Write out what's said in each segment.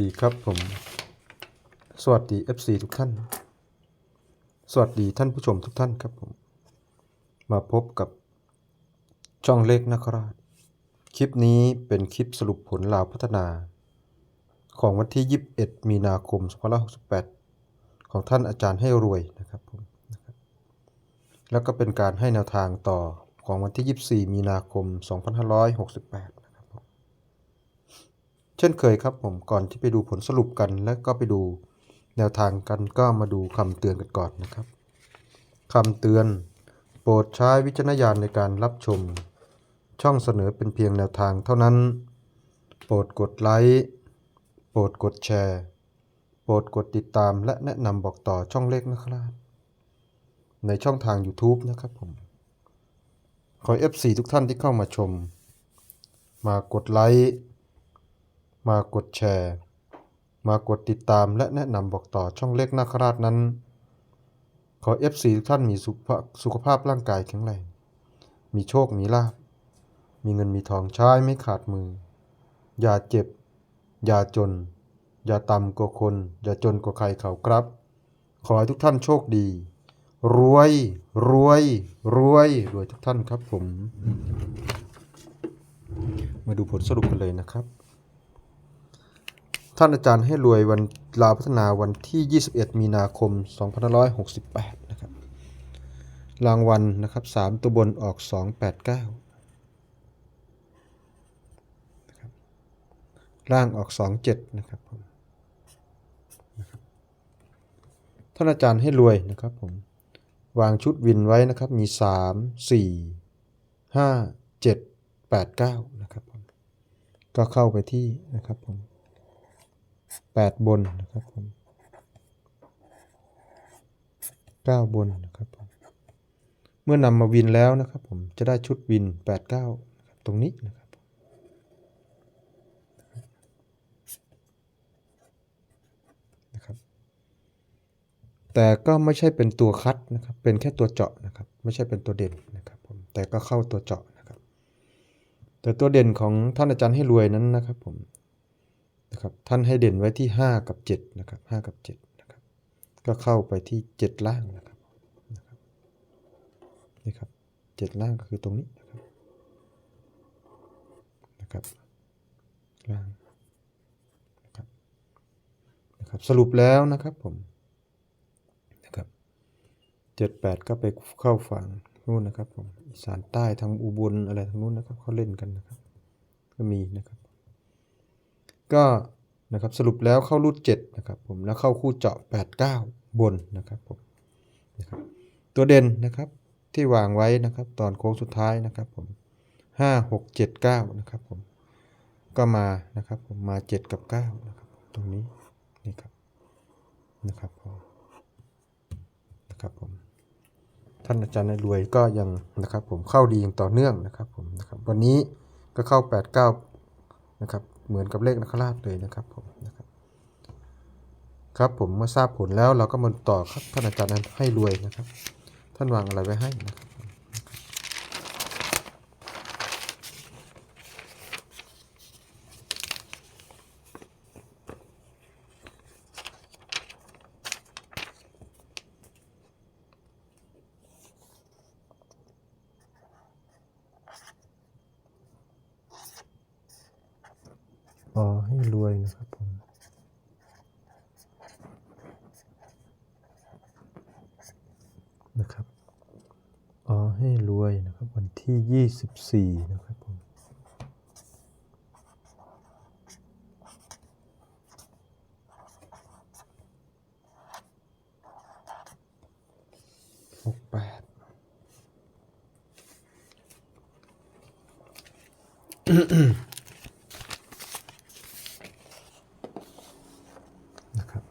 ดีครับผม สวัสดี FC ทุกท่าน สวัสดีท่านผู้ชมทุกท่านครับผม มาพบกับช่องเลขนคราช คลิปนี้เป็นคลิปสรุปผลลาวพัฒนา ของวันที่ 21 มีนาคม 2568 ของท่านอาจารย์ให้รวยนะครับผม แล้วก็เป็นการให้แนวทางต่อของวันที่ 24 มีนาคม 2568นะครับผมเช่นเคยครับผมก่อนที่ไปดูผลสรุปกัน และก็ไปดูแนวทางกันก็มาดูคำเตือนกันก่อนนะครับคำเตือน โปรดใช้วิจารณญาณในการรับชม ช่องเสนอเป็นเพียงแนวทางเท่านั้น โปรดกดไลค์โปรดกดแชร์ โปรดกดติดตามและแนะนำบอกต่อช่องเลขนะครับ ในช่องทาง YouTube นะครับผมขอ FC ทุกท่านที่เข้ามาชม มากดไลค์ มากดแชร์ มากดติดตามและแนะนำบอกต่อช่องเล็กนาคราชนั้น ขอ FC ทุกท่านมีสุขภาพสุขภาพร่างกายแข็งแรง มีโชค มีลาภ มีเงินมีทองใช้ไม่ขาดมือ อย่าเจ็บ อย่าจน อย่าต่ำกว่าคน อย่าจนกว่าใครเขาครับ ขอให้ทุกท่านโชคดี รวย รวย รวยรวยทุกท่านครับผม มาดูผลสรุปกันเลยนะครับ ท่านอาจารย์ให้รวยวันลาพัฒนาวันที่ 21 มีนาคม 2568 นะครับ รางวัลนะครับ 3 ตัวบนออก 289นะครับล่างออก 27 นะครับผมนะครับท่านอาจารย์ให้รวยนะครับผม วางชุดวินไว้นะครับ มี 3 4 5 7 8 9 นะครับผม ก็เข้าไปที่นะครับผม แปดบนนะครับผมเก้าบนนะครับผมเมื่อนำมาวินแล้วนะครับผมจะได้ชุดวินแปดเก้านะครับตรงนี้นะครับนะครับ แต่ก็ไม่ใช่เป็นตัวคัดนะครับ เป็นแค่ตัวเจาะนะครับ ไม่ใช่เป็นตัวเด่นนะครับผม แต่ก็เข้าตัวเจาะนะครับ แต่ตัวเด่นของท่านอาจารย์ให้รวยนั้นนะครับผม นะครับท่านให้เด่นไว้ที่ 5 กับ7นะครับ5กับ7นะครับก็เข้าไปที่ 7 ล่างนะครับนะครับนี่ครับ7ล่างก็คือตรงนี้นะครับนะครับล่างนะครับนะครับสรุปแล้วนะครับผมนะครับ7 8 ก็ไปเข้าฝั่งนู้นนะครับผมอีสานใต้ทางอุบลอะไรทางนู้นนะครับเขาเล่นกันนะครับก็มีนะครับ ก็นะครับสรุปแล้วเข้ารูด7นะครับผมแล้วเข้าคู่เจาะ 89 บนนะครับผมนะครับตัวเด่นนะครับที่วางไว้นะครับตอนโค้งสุดท้ายนะครับผม5 6 7 9นะครับผมก็มานะครับผมมา 7 กับ 9 นะครับตรงนี้นี่ครับนะครับผมนะครับผมท่านอาจารย์ในรวยก็ยังนะครับผมเข้าดีอย่างต่อเนื่องนะครับผมนะครับวันนี้ก็เข้า 89นะครับ เหมือนกับเลขนักราชเลยนะครับผมนะครับครับผมเมื่อทราบผลแล้วเราก็มาต่อครับท่านอาจารย์นั้นให้รวยนะครับ ท่านวางอะไรไว้ให้นะครับผมอ๋อให้รวยนะครับผมนะครับอ๋อให้รวยนะครับ วัน ที่ยี่สิบสี่นะครับผมหกแปดนะครับ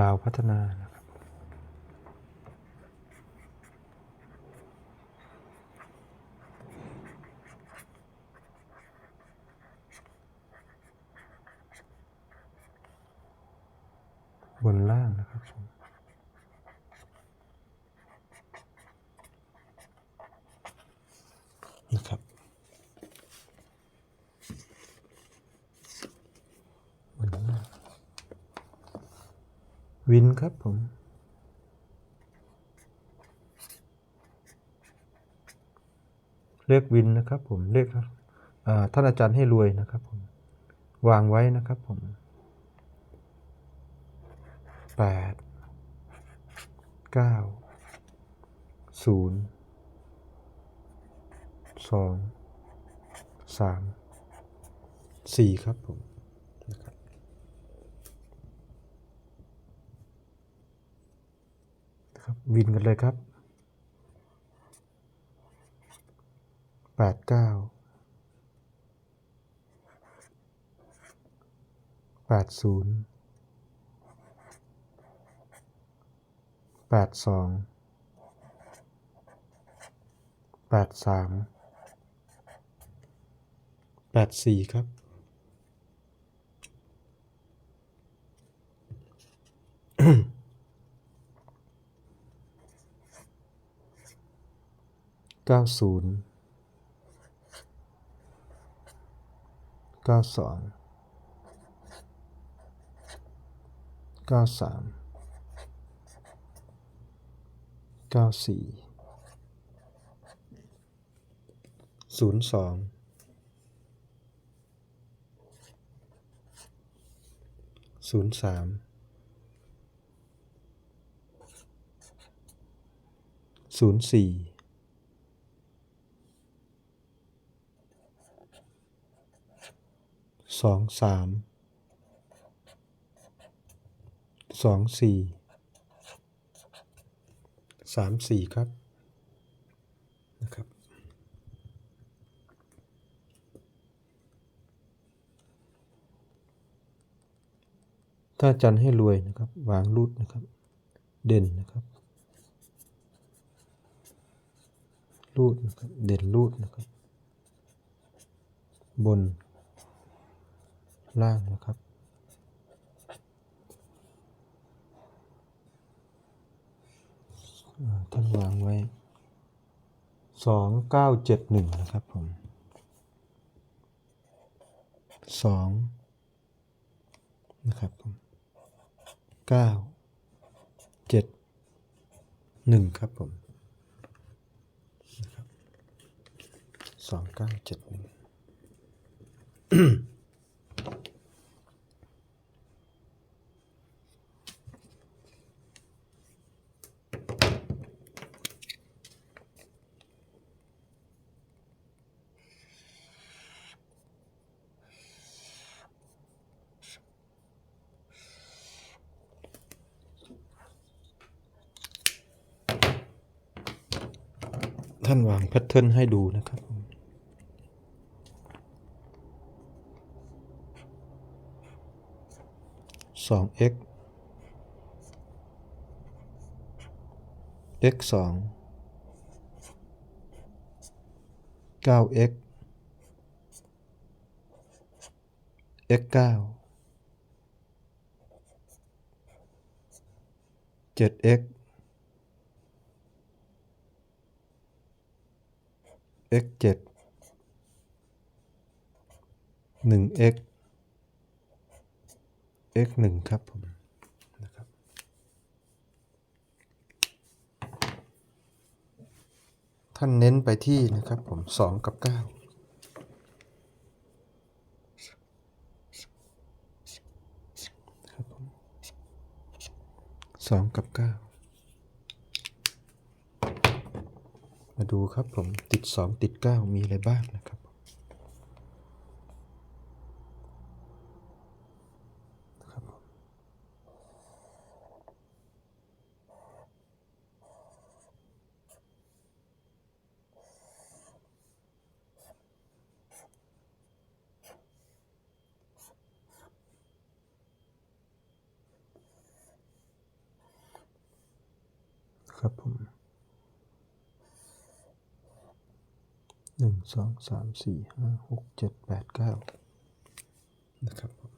ลาวพัฒนา นะครับวินครับผมเลขวินนะครับผมเลขท่านอาจารย์ให้รวยนะครับผมวางไว้นะครับผมแปดเก้าศูนย์ สองสามสี่ครับผมนะครับนะครับวินกันเลยครับแปดเก้าแปดศูนย์แปดสองแปดสาม แปดสี่ครับ เก้าศูนย์เก้าสองเก้าสามเก้าสี่ศูนย์สอง ศูนย์สามศูนย์สี่สองสามสองสี่สามสี่ครับ ถ้าจันให้รวยนะครับ วางรูดนะครับ เด่นนะครับรูดนะครับ เด่นรูดนะครับ บน ล่างนะครับ ท่านวางไว้ สองเก้าเจ็ดหนึ่งนะครับผมสองนะครับผม เก้าเจ็ดหนึ่งครับผมสองเก้าเจ็ดหนึ่ง ท่านวางแพทเทิร์นให้ดูนะครับสอง x x สองเก้า x x เก้าเจ็ด x x เจ็ดหนึ่ง x x หนึ่งครับผมนะครับท่านเน้นไปที่นะครับผมสองกับเก้าสองกับเก้า มาดูครับผมติดสองติดเก้ามีอะไรบ้างนะครับครับผมครับผมหนึ่ง สามสี่ห้าหกเจ็ดแปดเก้านะครับผม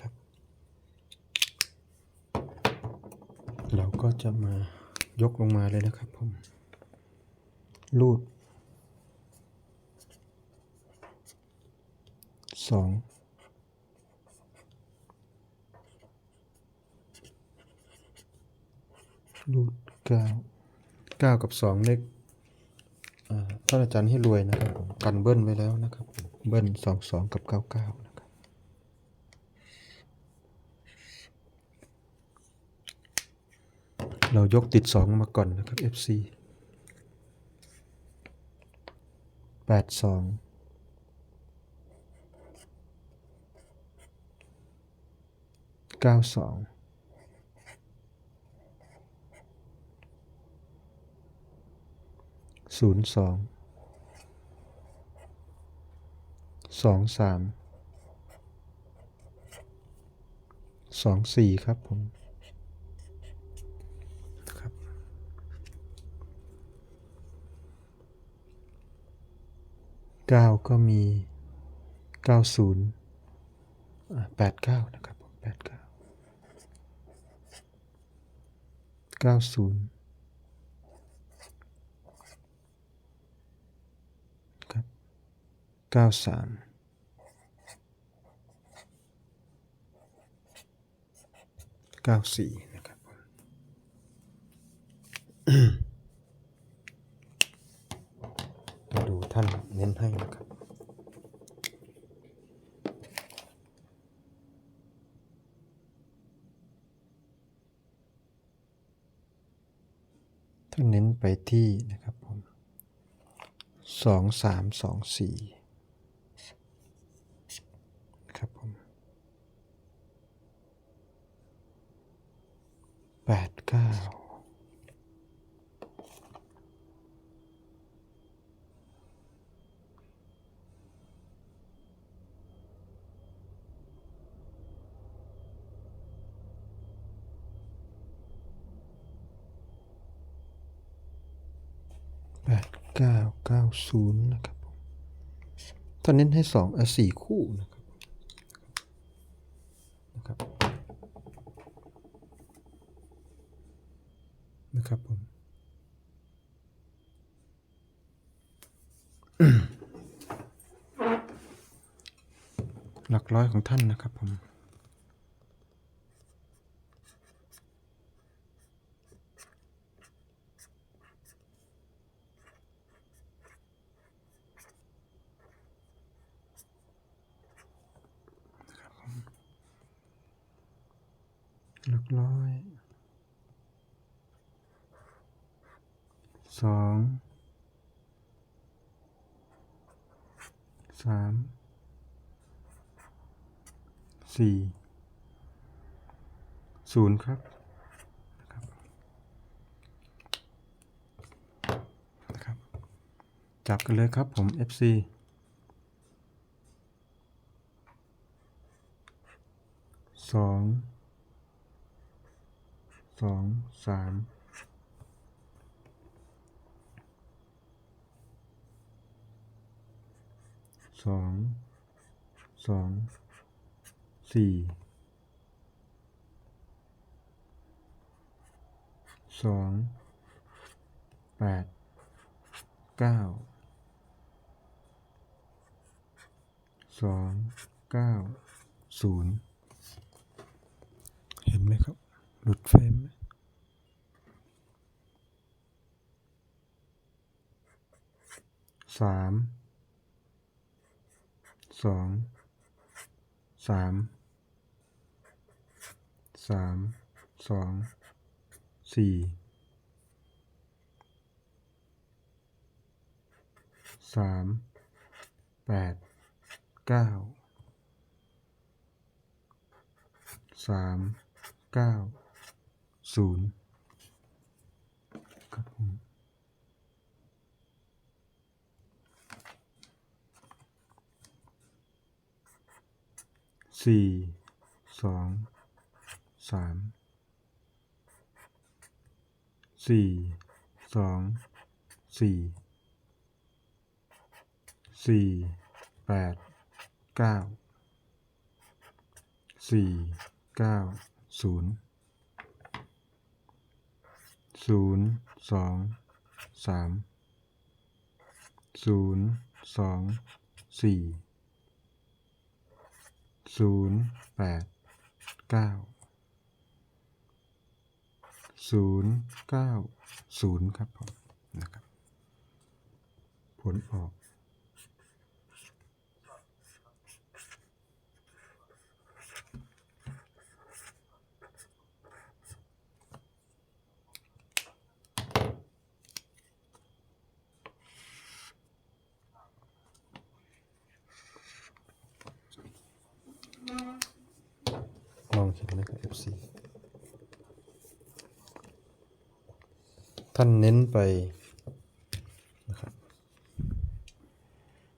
ค เราก็จะมายกลงมาเลยนะครับผมรูดสองรูดเก้าเก้ากับสองเลขท่านอาจารย์ให้รวยนะครับผมกันเบิ้ลไว้แล้วนะครับ เบิ้ลสองสองกับเก้าเก้านะครับ เรายกติดสองมาก่อนนะครับ FC แปดสองเก้าสองศูนย์สองสองสามสองสี่ครับผม 9 ก็มี 90 89 นะครับผม89 90ครับ93 94 องสามสองสี่ครับผมแปดเก้า แปดเก้าเก้า ศูนย์นะครับผมตอนเน้นให้สองเออสี่คู่นะครับนะครับนะครับผมหลักร้อยของท่านนะครับผม หลักร้อยสองสาม สี่ศูนย์ครับนะครับ จับกันเลยครับผม FC สองสองสามสองสอง สี่สองแปดเก้าสองเก้าศูนย์เห็นไหมครับ หลุดเฟรมไหมสามสองสาม สามสองสี่สามแปดเก้าสามเก้าศูนย์ครับผมสี่สอง สามสี่สองสี่สี่แปดเก้าสี่เก้าศูนย์ศูนย์สองสามศูนย์สองสี่ศูนย์แปดเก้า ศูนย์เก้าศูนย์ครับผมนะครับ ผลออกมองเห็นไหมครับ FC ท่านเน้นไปนะครับ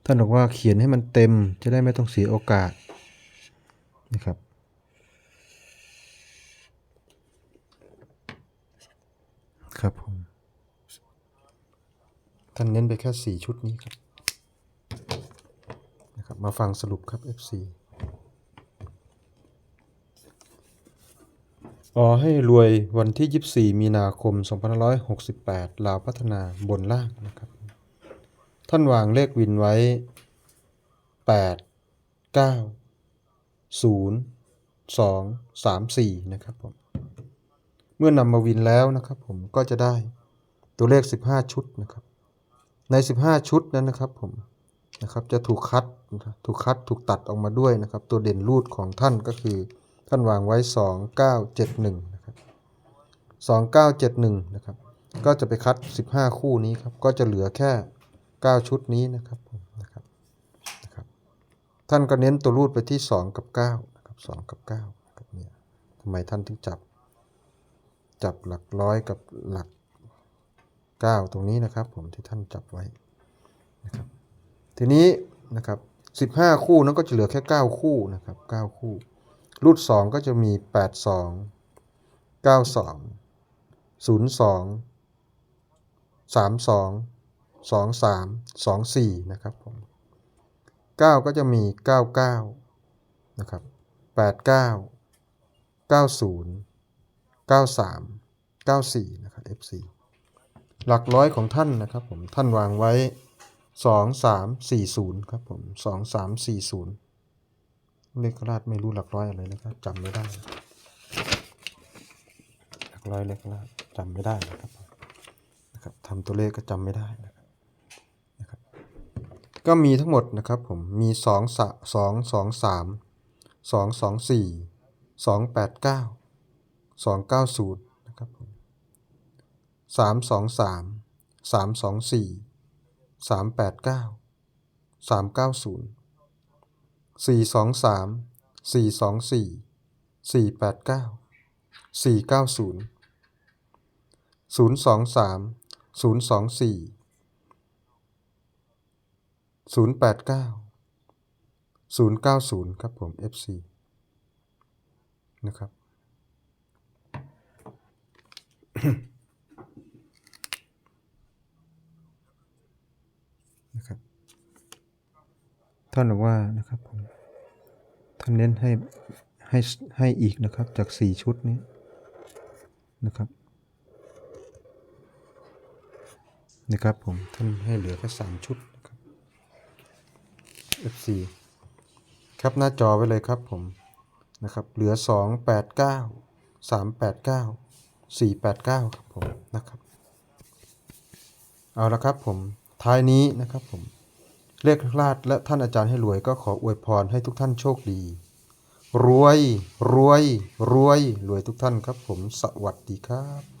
ท่านบอกว่าเขียนให้มันเต็มจะได้ไม่ต้องเสียโอกาสนะครับครับผมท่านเน้นไปแค่สี่ชุดนี้ครับนะครับ มาฟังสรุปครับ FC อ๋อให้รวยวันที่ 24 มีนาคม 2568 ลาวพัฒนาบนล่างนะครับ ท่านวางเลขวินไว้ 8 9 0 2 3 4 นะครับผม เมื่อนำมาวินแล้วนะครับผมก็จะได้ตัวเลข 15 ชุดนะครับ ใน 15 ชุดนั้นนะครับผมนะครับจะถูกคัดถูกคัดถูกตัดออกมาด้วยนะครับ ตัวเด่นรูดของท่านก็คือ ท่านวางไว้ 2971นะครับ2971นะครับก็จะไปคัด 15 คู่นี้ครับก็จะเหลือแค่ 9 ชุดนี้นะครับนะครับนะครับท่านก็เน้นตัวรูดไปที่ 2 กับ9นะครับ2กับ9นะครับเนี่ยทำไมท่านถึงจับ จับหลักร้อยกับหลัก 9 ตรงนี้นะครับ ผมที่ท่านจับไว้นะครับทีนี้นะครับ15 คู่นั้นก็จะเหลือแค่ 9 คู่นะครับ 9 คู่ รูด2ก็จะมี 82 92 02 32 23 24 นะครับผม9ก็จะมี 99 นะครับ 89 90 93 94 นะครับ FC หลักร้อยของท่านนะครับผม ท่านวางไว้ 2 3 4 0 ครับผม 2 3 4 0 เลขราชไม่รู้หลักร้อยอะไรนะครับจำไม่ได้ หลักร้อยเลขราชจำไม่ได้นะครับนะครับทำตัวเลขก็จำไม่ได้นะครับนะครับ ก็มีทั้งหมดนะครับผมมีสองสสองสองสามสองสองสี่สองแปดเก้าสองเก้าศูนย์นะครับผมสามสองสามสามเก้าศูนย์ สองสี่สามแปดเก้าสามเก้าศูนย์สี่สองสามสี่สองสี่สี่แปดเก้าสี่เก้าศูนย์ศูนย์สองสามศูนย์สองสี่ศูนย์แปดเก้าศูนย์เก้าศูนย์ครับผม FC นะครับนะครับท่านบอกว่านะครับผม ท่านเน้นให้ให้ให้อีกนะครับจากสี่ชุดนี้นะครับนะครับผมท่านให้เหลือแค่สามชุดนะครับ F4 ครับหน้าจอไว้เลยครับผมนะครับเหลือสองแปดเก้าสามแปดเก้าสี่แปดเก้าครับผมนะครับ เอาละครับผมท้ายนี้นะครับผม เรียกลาดและท่านอาจารย์ให้รวยก็ขออวยพรให้ทุกท่านโชคดี รวย รวย รวย รวยทุกท่านครับผม สวัสดีครับ